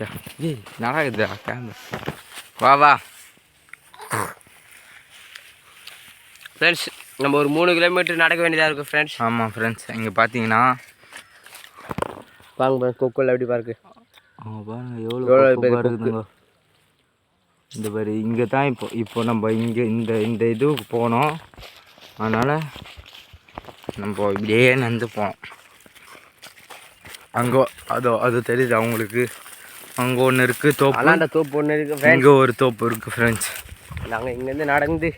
ஏய் நடக்குதுடா கேமரா வா வா ஃப்ரெண்ட்ஸ் நம்ம ஒரு மூணு கிலோமீட்டர் நடக்க வேண்டியதாக இருக்கும் ஃப்ரெண்ட்ஸ் ஆமாம் ஃப்ரெண்ட்ஸ் இங்கே பார்த்தீங்கன்னா வாங்க பாருங்க கொக்கோல எப்படி பாருக்கு? பாருங்க எவ்வளோ பெரிய பாருக்குதுங்க இந்த பாரு இங்கே தான் இப்போ இப்போ நம்ம இங்கே இந்த இந்த இதுக்கு போனோம். அதனால் நம்ம இப்படியே நடந்து போனோம். அங்கே அதோ அது தெரியுது அவங்களுக்கு அங்கே ஒன்று இருக்குது தோப்பு. அலாண்ட தோப்பு ஒன்று இருக்குது இங்கே ஒரு தோப்பு இருக்குது ஃப்ரெண்ட்ஸ் நாங்கள் இங்கேருந்து நடந்து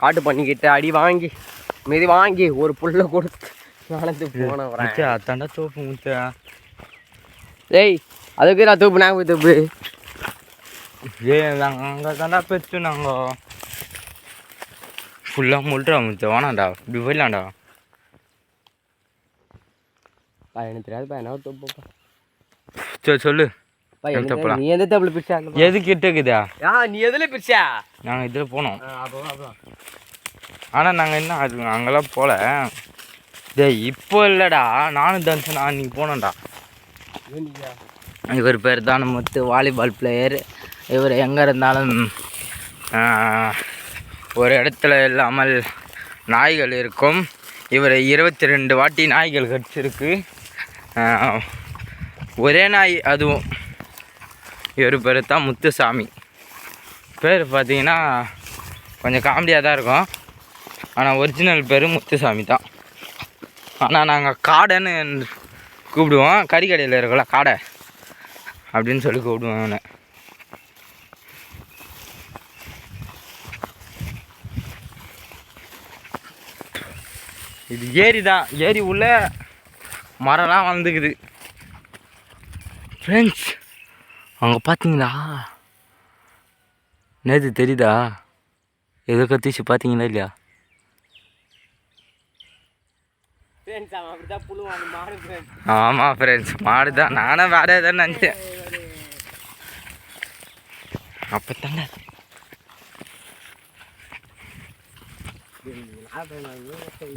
காட்டு பண்ணிக்கிட்டு அடி வாங்கி மிதி வாங்கி ஒரு புல்லை கொடுத்து நடந்து போனோம் முச்சா அத்தாண்டா தோப்பு முச்சா டேய் அதுக்கு நான் தூப்பு நாங்கள் போய் தூப்பு. ஏ நாங்கள் அங்கே தாண்டா பெற்று நாங்கள் ஃபுல்லாக முல்றா முச்சா வேணாண்டா இப்படி போயிடலாம்டா. பா எனக்கு தெரியாது பா என்ன தூப்புப்பா. சரி சொல்லு. பா எந்த எனக்கு தோப்புடா? தெரியாது. நீ எந்த தப்பில் பிரிச்சா எது கிட்டக்குதா ஆ நீ எதில் பிரிச்சா நாங்கள் இதில் போனோம். ஆனால் நாங்கள் என்ன அது அங்கெல்லாம் டேய் இப்போ இல்லைடா. நானும் தனுஷன் அன்றைக்கி போனோம்டா. இவர் பேர் தான் முத்து வாலிபால் பிளேயர் இவர் எங்கே இருந்தாலும் ஒரு இடத்துல இல்லாமல் நாய்கள் இருக்கும். இவர் இருபத்தி ரெண்டு வாட்டி நாய்கள் கடிச்சிருக்கு. ஒரே நாய் அதுவும் இவர் பேர் தான் முத்துசாமி. பேர் பார்த்தீங்கன்னா கொஞ்சம் காமெடியாக தான் இருக்கும். ஆனால் ஒரிஜினல் பேர் முத்துசாமி தான். ஆனால் நாங்கள் காடைன்னு கூப்பிடுவோம். கறிக்கடையில் இருக்கல காடை. அப்படின்னு சொல்லி கூப்பிடுவோம் அவனை இது ஏரி தான். ஏரி உள்ள மரம்லாம் வளர்ந்துக்குது. ஃப்ரெண்ட்ஸ் அங்கே பார்த்தீங்களா? நேற்று தெரியுதா? எதை கத்திச்சு பார்த்தீங்களா இல்லையா? ஆமாம் ஃப்ரெண்ட்ஸ் மாடு தான் நானும் வேற எதாவது நினச்சேன். அப்போ தானே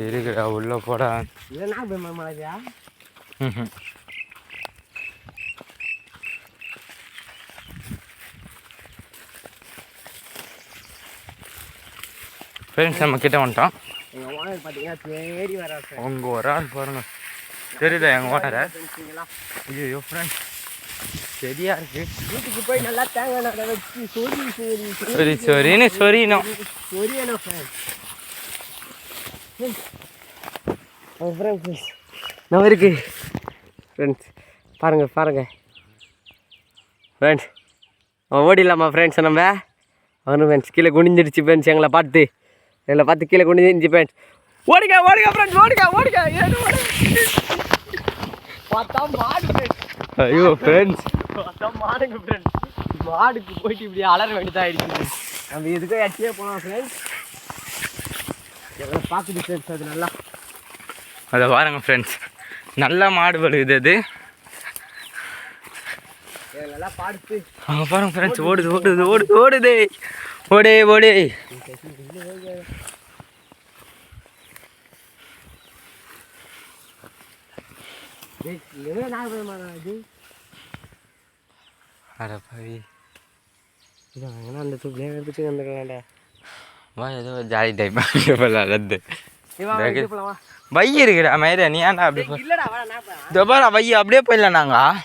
இருக்குடா உள்ள போடா இது நான் போய் மாமாஜா ஃப்ரெண்ட்ஸ் நம்ம கிட்ட வந்துட்டோம். எங்கள் ஓனர் பார்த்தீங்கன்னா தேடி வரா ஃப்ரெண்ட்ஸ் உங்க ஒரு ஆள் பாருங்க. தெரியுதா எங்கள் ஓனரை? ஐயோ ஃப்ரெண்ட்ஸ் சரியா இருக்கு. வீட்டுக்கு போய் நல்லா தேங்காய் வச்சு சொரி சொரி சரி. சரின்னு சொரியணும் சொரியணும் ஃப்ரெண்ட்ஸ் நம்ம இருக்கு. ஃப்ரெண்ட்ஸ் பாருங்க பாருங்க. ஃப்ரெண்ட்ஸ் ஓடிடலாமா ஃப்ரெண்ட்ஸ் நம்ம? அவனு ஃப்ரெண்ட்ஸ் கீழே குனிஞ்சிடுச்சு ஃப்ரெண்ட்ஸ் எங்களை பார்த்து. எங்களை பார்த்து கீழே குனிஞ்சிருந்துச்சு ஃப்ரெண்ட்ஸ் ஓடுங்க ஓடுங்க ஃப்ரெண்ட்ஸ் ஓடுங்க ஓடுங்க. பார்த்தா மாடு ஐயோ ஃப்ரெண்ட்ஸ் பார்த்தா மாடுங்க ஃப்ரெண்ட்ஸ் மாடுக்கு போயிட்டு இப்படி அலற வேண்டியதாக இருக்குது. நம்ம எதுக்கோ எட்டியே போனோம் ஃப்ரெண்ட்ஸ் எல்லாம் பார்க்குது ஃப்ரெண்ட்ஸ் அது நல்லா. அதை பாருங்க ஃப்ரெண்ட்ஸ் நல்ல மாடு பழுகுது அது நல்லா பார்த்து. அங்கே பாருங்க ஃப்ரெண்ட்ஸ் ஓடுது ஓடுது ஓடுது ஓடுது. ஓடே ஓடே. இது அட பாவி. அங்கே அந்த தூக்கிலே எடுத்துட்டு வந்துக்கலாம்டா வா ஏதோ ஜாலி டைம் வை இருக்குடா மயிர நீ ஏன்டா அப்படி வை அப்படியே போயிடலாம் நாங்கள்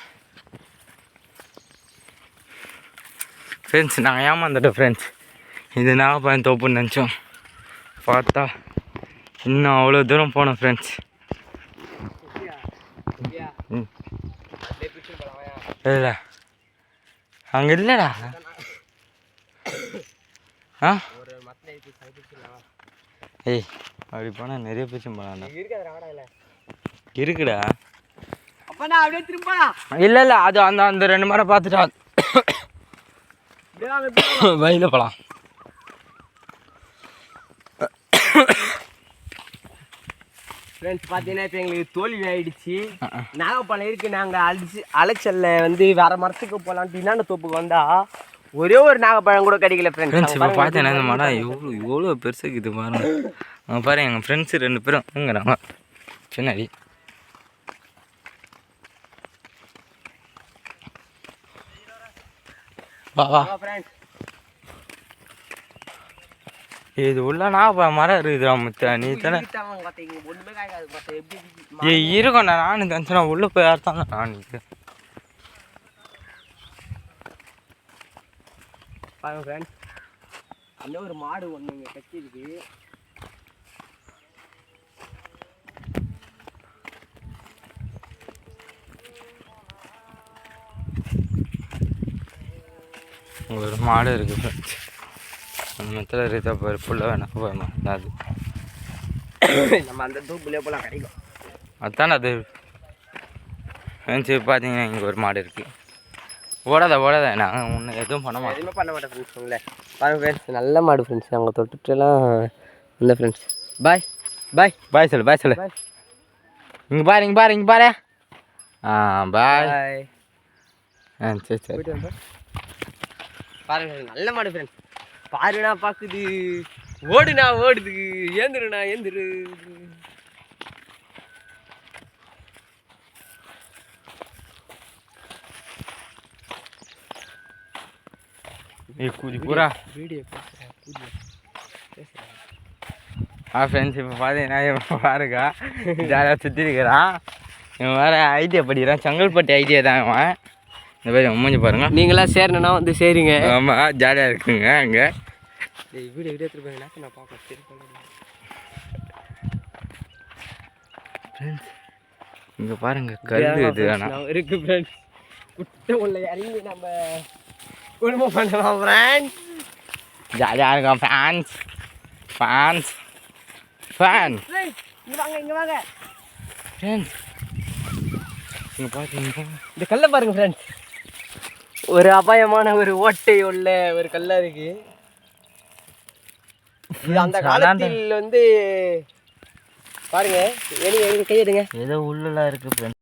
ஃப்ரெண்ட்ஸ் நாங்கள் ஏமாந்துட்டோம் ஃப்ரெண்ட்ஸ் இது நாகப்பழம் தோப்புன்னு நினச்சோம். பார்த்தா இன்னும் அவ்வளோ தூரம் போனோம் ஃப்ரெண்ட்ஸ். இல்லை அங்கே இல்லைடா ஆ. ஏய் அப்படி போனால் நிறைய பேச்சு போகலாம்டா. இருக்குடா இல்லை இல்லை அது அந்த அந்த ரெண்டு மரம் பார்த்துட்டா. வயலில் போகலாம் ஃப்ரெண்ட்ஸ் பார்த்தீங்கன்னா இப்போ எங்களுக்கு தோல்வி ஆயிடுச்சு. நாகப்பழம் இருக்கு. நாங்கள் அழிச்சு அலைச்சல்ல வந்து வேற மரத்துக்கு போகலான்ட்டு என்னென்ன தோப்புக்கு வந்தா ஒரே ஒரு நாகப்பழம் கூட கிடைக்கல ஃப்ரெண்ட்ஸ் இப்போ பார்த்தேன்னா இந்த மரம் எவ்வளோ எவ்வளோ பெருசுக்கு இது பாருங்க. அங்கே பாரு எங்கள் ஃப்ரெண்ட்ஸு ரெண்டு பேரும் தூங்குறாங்க. பின்னாடி. வா வா. ஃப்ரெண்ட்ஸ் இது உள்ள நான் மரம் இருக்குதுடா முத்த. நீ தானே? ஏய் இருக்கோண்ணா நானும் தந்துச்சுனா உள்ளே போய் அறுத்தாங்க நான் பாருங்க ஃப்ரெண்ட்ஸ் அந்த ஒரு மாடு ஒன்று இங்கே கட்டி இருக்கு ஒரு மாடு இருக்குது ஃப்ரெண்ட்ஸ் மத்தில் இருக்க பாரு புள்ள வேணா போயமா அது. நம்ம அந்த தூப்புலேயே போலாம் கிடைக்கும். அதானே அது? ஃப்ரெண்ட்ஸ் பார்த்தீங்கன்னா இங்கே ஒரு மாடு இருக்குது ஓடாத ஓடாத நான் ஒன்று எதுவும் பண்ண மாட்டேன். எதுவுமே பண்ண மாட்டேன் ஃப்ரெண்ட்ஸ் உங்களை. பாருங்க ஃப்ரெண்ட்ஸ் நல்ல மாடு ஃப்ரெண்ட்ஸ் அங்கே தொட்டுட்டுலாம் இல்லை ஃப்ரெண்ட்ஸ் பாய் பாய் பாய் சொல்லு பாய் சொல்லு. இங்கே பாரு இங்கே பாரு இங்கே பாரு. ஆ பாய் ஆ சரி சரி. பாருங்க நல்ல மாடு ஃப்ரெண்ட்ஸ் பாருனா பாக்குது ஓடுனா ஓடுது ஏந்துருண்ணா ஏந்துரு. ஏய் கூதி பூரா வீடியோ ஆ ஃப்ரெண்ட்ஸ் இப்போ பார்த்தீங்கன்னா இவன் பாருங்க ஜாலியாக சுற்றி இருக்கிறான். இவன் வேறு ஐடியா படிக்கிறான். செங்கல்பட்டு ஐடியா தான் இவன். இந்த மாதிரி மூஞ்சி பாருங்க. நீங்களா சேரணும்னா வந்து சேருங்க. ஆமாம் ஜாலியாக இருக்குங்க அங்கே. வீடியோ வீடியோ எடுத்துட்டு போய் நான் பார்க்க சரி இங்கே பாருங்க கல் இது ஆனால் இருக்கு ஃப்ரெண்ட்ஸ் குட்டை உள்ள இறங்கி நம்ம குடும்பம் பண்ணலாம் ஃப்ரெண்ட்ஸ் ஜாலியாக இருக்கும் ஃபேன்ஸ் ஃபேன்ஸ் ஃபேன் இங்க வாங்க இங்க வாங்க. ஃப்ரெண்ட்ஸ் இங்கே பார்த்தீங்கன்னா இந்த கல்லை பாருங்க ஃப்ரெண்ட்ஸ் ஒரு அபாயமான ஒரு ஓட்டை உள்ள ஒரு கல்லா இருக்கு இது அந்த. காலத்தில் வந்து பாருங்க எடுங்க எடுங்க கையெடுங்க ஏதோ உள்ளலாம் ஃப்ரெண்ட்ஸ்